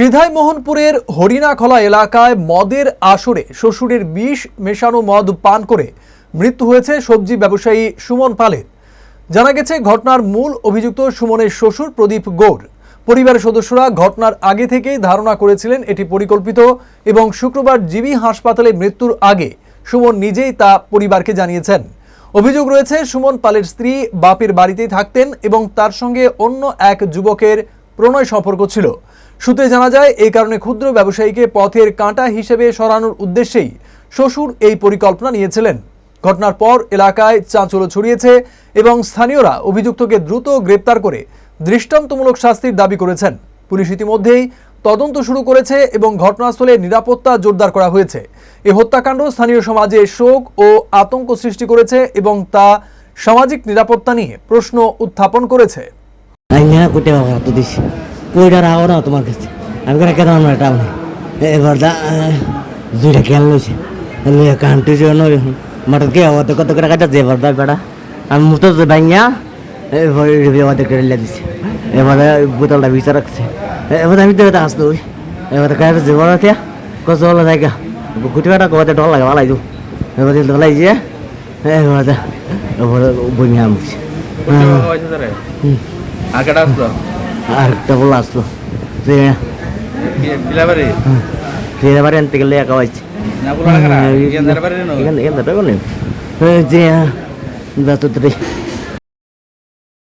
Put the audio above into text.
সিধাই মোহনপুরের হরিণাখলা এলাকায় মদের আসরে শ্বশুরের বিষ মেশানো মদ পান করে মৃত্যু হয়েছে সবজি ব্যবসায়ী সুমন পালের। জানা গেছে, ঘটনার মূল অভিযুক্ত সুমনের শ্বশুর প্রদীপ গৌর। পরিবারের সদস্যরা ঘটনার আগে থেকেই ধারণা করেছিলেন এটি পরিকল্পিত এবং শুক্রবার জিবি হাসপাতালে মৃত্যুর আগে সুমন নিজেই তা পরিবারকে জানিয়েছেন। অভিযোগ রয়েছে, সুমন পালের স্ত্রী বাপের বাড়িতেই থাকতেন এবং তার সঙ্গে অন্য এক যুবকের প্রণয় সম্পর্ক ছিল। সূত্রে জানা যায়, এই কারণে ক্ষুদ্র ব্যবসায়ীকে পথের কাঁটা হিসেবে সরানোর উদ্দেশ্যেই শ্বশুর এই পরিকল্পনা নিয়েছিলেন। ঘটনার পর এলাকায় চাঞ্চল্য ছড়িয়েছে এবং স্থানীয়রা অভিযুক্তকে দ্রুত গ্রেপ্তার করে দৃষ্টান্তমূলক শাস্তির দাবি করেছেন। পুলিশ ইতিমধ্যেই তদন্ত শুরু করেছে এবং ঘটনাস্থলে নিরাপত্তা জোরদার করা হয়েছে। এই হত্যাকাণ্ড স্থানীয় সমাজে শোক ও আতঙ্ক সৃষ্টি করেছে এবং তা সামাজিক নিরাপত্তা নিয়ে প্রশ্ন উত্থাপন করেছে। আইনা কোটে বাবা তো দিস কইটা রাও না তোমার কাছে। আমি করে কেন আমরা এটা এবার দা দুইটা কেন লইছে। কান্টি জন্য মাটার কে আওয়াজ কত করে কাটা যে দা বেড়া। আমি মুতো যে ভাইয়া এবার আওয়াজ করে দিছে। এবারে বোতলটা ভিতরে রাখছে। এবার আমি তো এটা আসতো এবার কাটা যে বড় তিয়া কত হলো জায়গা। গুটি কাটা কত ডল লাগে ভালাই দু। এবার ডলাই যে এবার এবার বইয়া আমছে আর কেটা আসলো? আর একটা বলে আসলো। যে পিলাবাড়ি ফিরে বাড়ি? আনতে গেলে একা নো এখান এখান থেকে যে দাঁত